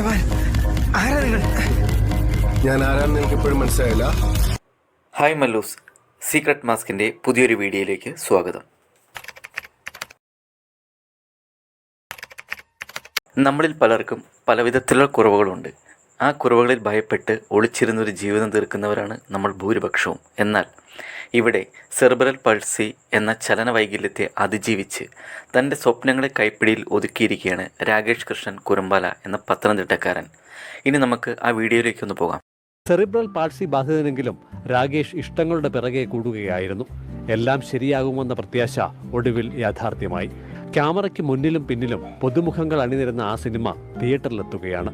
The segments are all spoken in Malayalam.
ദേവാൻ. ആരാ നിങ്ങൾ? ഞാൻ ആരാന്ന് എനിക്ക് ഇപ്പോഴും മനസ്സിലായില്ല. ഹായ് മല്ലൂസ്. സീക്രട്ട് മാസ്കിന്റെ പുതിയൊരു വീഡിയോയിലേക്ക് സ്വാഗതം. നമ്മളിൽ പലർക്കും പലവിധത്തിലുള്ള കുറവുകളുണ്ട്. ആ കുറവുകളിൽ ഭയപ്പെട്ട് ഒളിച്ചിരുന്നൊരു ജീവിതം തീർക്കുന്നവരാണ് നമ്മൾ ഭൂരിപക്ഷവും. എന്നാൽ ഇവിടെ സെർബറൽ പൾസി എന്ന ചലന വൈകല്യത്തെ അതിജീവിച്ച് തന്റെ സ്വപ്നങ്ങളെ കൈപ്പിടിയിൽ ഒതുക്കിയിരിക്കുകയാണ് രാകേഷ് കൃഷ്ണൻ കുരമ്പാല എന്ന പത്തനംതിട്ടക്കാരൻ. ഇനി നമുക്ക് ആ വീഡിയോയിലേക്ക് ഒന്ന് പോകാം. സെറിബ്രൽ പാൾസി ബാധിതനെങ്കിലും രാകേഷ് ഇഷ്ടങ്ങളുടെ പിറകെ കൂടുകയായിരുന്നു. എല്ലാം ശരിയാകുമെന്ന പ്രത്യാശ ഒടുവിൽ യാഥാർത്ഥ്യമായി. ക്യാമറയ്ക്ക് മുന്നിലും പിന്നിലും പൊതുമുഖങ്ങൾ അണിനിരുന്ന ആ സിനിമ തിയേറ്ററിലെത്തുകയാണ്.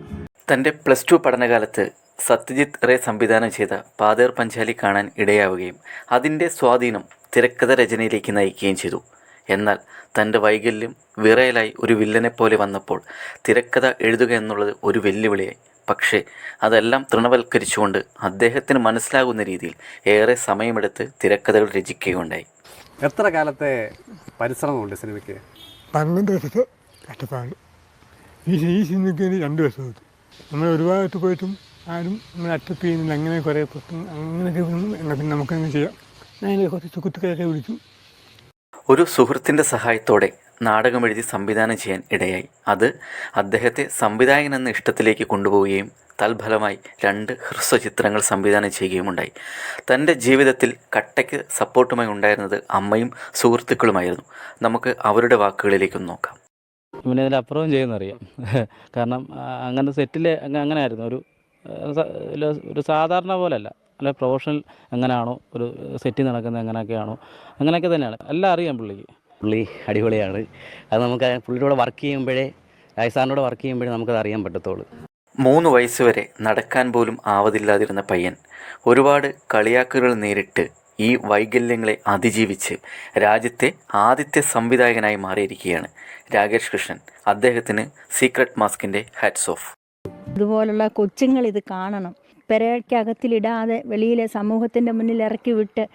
തന്റെ പ്ലസ് ടു പഠനകാലത്ത് സത്യജിത്ത് റേ സംവിധാനം ചെയ്ത പാതേർ പഞ്ചാലി കാണാൻ ഇടയാവുകയും അതിന്റെ സ്വാധീനം തിരക്കഥ രചനയിലേക്ക് നയിക്കുകയും ചെയ്തു. എന്നാൽ തന്റെ വൈകല്യം വിറയലായി ഒരു വില്ലനെ പോലെ വന്നപ്പോൾ തിരക്കഥ എഴുതുക എന്നുള്ളത് ഒരു വെല്ലുവിളിയായി. പക്ഷേ അതെല്ലാം തൃണവൽക്കരിച്ചുകൊണ്ട് അദ്ദേഹത്തിന് മനസ്സിലാകുന്ന രീതിയിൽ ഏറെ സമയമെടുത്ത് തിരക്കഥകൾ രചിക്കുകയുണ്ടായി. എത്ര കാലത്തെ പരിശ്രമമുണ്ട് സിനിമയ്ക്ക്? പന്ത്രണ്ട് വർഷത്തെ കഷ്ടപ്പാട്. ഈ സിനിമയ്ക്ക് രണ്ട് വർഷം നമ്മൾ ഒരുപാട് പോയിട്ടും ആരും നമ്മളെ അക്സെപ്റ്റ് ചെയ്യുന്നില്ല. അങ്ങനെ കുറേ പ്രശ്നം അങ്ങനെയൊക്കെ വന്നു. എന്നാ പിന്നെ നമുക്കങ്ങനെ ചെയ്യാം. ഞാൻ കുറച്ച് സുഹൃത്തുക്കളൊക്കെ വിളിച്ചു. ഒരു സുഹൃത്തിന്റെ സഹായത്തോടെ നാടകം എഴുതി സംവിധാനം ചെയ്യാൻ ഇടയായി. അത് അദ്ദേഹത്തെ സംവിധായകൻ എന്ന ഇഷ്ടത്തിലേക്ക് കൊണ്ടുപോവുകയും തൽഫലമായി രണ്ട് ഹ്രസ്വചിത്രങ്ങൾ സംവിധാനം ചെയ്യുകയുമുണ്ടായി. തന്റെ ജീവിതത്തിൽ കട്ടയ്ക്ക് സപ്പോർട്ടുമായി ഉണ്ടായിരുന്നത് അമ്മയും സുഹൃത്തുക്കളുമായിരുന്നു. നമുക്ക് അവരുടെ വാക്കുകളിലേക്കൊന്ന് നോക്കാം. ഇവനെ ഇതിന്റെ അപ്പുറവും ചെയ്യുന്നറിയാം കാരണം അങ്ങനെ സെറ്റിൽ അങ്ങനെ ആയിരുന്നു ഒരു ഒരു സാധാരണ പോലെയല്ല അല്ല പ്രൊഫഷണൽ എങ്ങനെയാണോ ഒരു സെറ്റിൽ നടക്കുന്നത് എങ്ങനെയൊക്കെയാണോ അങ്ങനെയൊക്കെ തന്നെയാണ്. എല്ലാം അറിയാം പുള്ളിക്ക്. പുള്ളി അടിപൊളിയാണ്. അത് നമുക്ക് പുള്ളിയുടെ കൂടെ വർക്ക് ചെയ്യുമ്പോഴേ രാജസ്ഥാനിന്റെ വർക്ക് ചെയ്യുമ്പോഴേ നമുക്കത് അറിയാൻ പറ്റത്തുള്ളൂ. മൂന്ന് വയസ്സുവരെ നടക്കാൻ പോലും ആവതില്ലാതിരുന്ന പയ്യൻ ഒരുപാട് കളിയാക്കുകൾ നേരിട്ട് ഈ വൈകല്യങ്ങളെ അതിജീവിച്ച് രാജ്യത്തെ ആദ്യത്തെ സംവിധായകനായി മാറിയിരിക്കുകയാണ് രാകേഷ് കൃഷ്ണൻ. അദ്ദേഹത്തിന് സീക്രട്ട് മാസ്കിന്റെ ഹാറ്റ്സ് ഓഫ് ഇതുപോലുള്ള കൊച്ചുങ്ങൾ ഇത് കാണണം. പെരയ്ക്കകത്തിലിടാതെ വെളിയിലെ സമൂഹത്തിന്റെ മുന്നിൽ ഇറക്കി വിട്ട്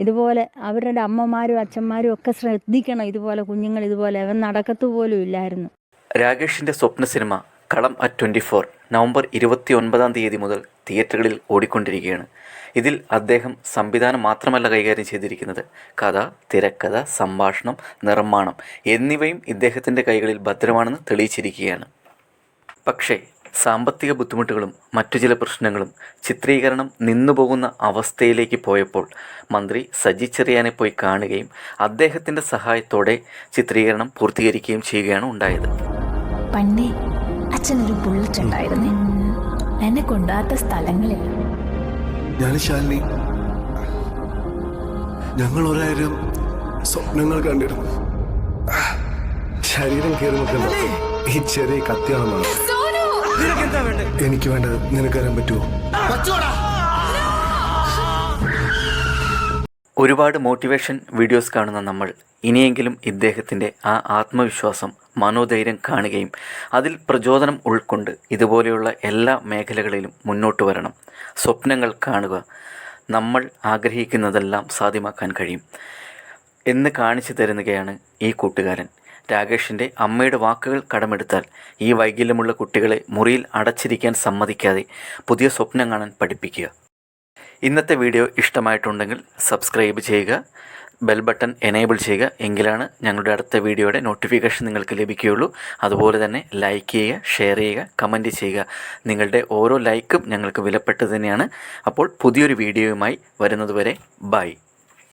ഇതുപോലെ അവരുടെ അമ്മമാരും അച്ഛന്മാരും ഒക്കെ ശ്രദ്ധിക്കണം. ഇതുപോലെ കുഞ്ഞുങ്ങൾ ഇതുപോലെ അവൻ നടക്കത്തു പോലും ഇല്ലായിരുന്നു. രാകേഷിന്റെ സ്വപ്ന സിനിമ കളം അറ്റ് ട്വന്റി ഫോർ നവംബർ ഇരുപത്തി ഒൻപതാം തീയതി മുതൽ തിയേറ്ററുകളിൽ ഓടിക്കൊണ്ടിരിക്കുകയാണ്. ഇതിൽ അദ്ദേഹം സംവിധാനം മാത്രമല്ല കൈകാര്യം ചെയ്തിരിക്കുന്നത്. കഥ തിരക്കഥ സംഭാഷണം നിർമ്മാണം എന്നിവയും ഇദ്ദേഹത്തിന്റെ കൈകളിൽ ഭദ്രമാണെന്ന് തെളിയിച്ചിരിക്കുകയാണ്. പക്ഷേ സാമ്പത്തിക ബുദ്ധിമുട്ടുകളും മറ്റു ചില പ്രശ്നങ്ങളും ചിത്രീകരണം നിന്നുപോകുന്ന അവസ്ഥയിലേക്ക് പോയപ്പോൾ മന്ത്രി സജി ചെറിയാനെ പോയി കാണുകയും അദ്ദേഹത്തിന്റെ സഹായത്തോടെ ചിത്രീകരണം പൂർത്തീകരിക്കുകയും ചെയ്യുകയാണ് ഉണ്ടായത്. പണ്ടേ അച്ഛനൊരു ബുള്ളറ്റ് ഉണ്ടായിരുന്നേ. എന്നെ കൊണ്ടാത്ത സ്ഥലങ്ങളിൽ ഞാൻ ശാലിനി ഞങ്ങൾ ഒരായിരം സ്വപ്നങ്ങൾ കണ്ടിരുന്നു. ശരീരം കയറി നിൽക്കുന്ന ഈ ചെറിയ കത്തിയാണെന്നാണ് എനിക്ക് വേണ്ടത് നിനക്കറിയാൻ പറ്റുമോ? ഒരുപാട് മോട്ടിവേഷൻ വീഡിയോസ് കാണുന്ന നമ്മൾ ഇനിയെങ്കിലും ഇദ്ദേഹത്തിന്റെ ആ ആത്മവിശ്വാസം മനോധൈര്യം കാണുകയും അതിൽ പ്രചോദനം ഉൾക്കൊണ്ട് ഇതുപോലെയുള്ള എല്ലാ മേഖലകളിലും മുന്നോട്ട് വരണം. സ്വപ്നങ്ങൾ കാണുക. നമ്മൾ ആഗ്രഹിക്കുന്നതെല്ലാം സാധ്യമാക്കാൻ കഴിയും. എന്ന് കാണിച്ചു തരുന്നതാണ് ഈ കൂട്ടുകാരൻ. രാകേഷിന്റെ അമ്മയുടെ വാക്കുകൾ കടമെടുത്താൽ ഈ വൈകല്യമുള്ള കുട്ടികളെ മുറിയിൽ അടച്ചിരിക്കാൻ സമ്മതിക്കാതെ പുതിയ സ്വപ്നം കാണാൻ പഠിപ്പിക്കുക. ഇന്നത്തെ വീഡിയോ ഇഷ്ടമായിട്ടുണ്ടെങ്കിൽ സബ്സ്ക്രൈബ് ചെയ്യുക ബെൽ ബട്ടൺ എനേബിൾ ചെയ്യുക എങ്കിലാണ് ഞങ്ങളുടെ അടുത്ത വീഡിയോയുടെ നോട്ടിഫിക്കേഷൻ നിങ്ങൾക്ക് ലഭിക്കുകയുള്ളൂ. അതുപോലെ തന്നെ ലൈക്ക് ചെയ്യുക ഷെയർ ചെയ്യുക കമന്റ് ചെയ്യുക. നിങ്ങളുടെ ഓരോ ലൈക്കും ഞങ്ങൾക്ക് വിലപ്പെട്ടത് തന്നെയാണ്. അപ്പോൾ പുതിയൊരു വീഡിയോയുമായി വരുന്നതുവരെ ബൈ.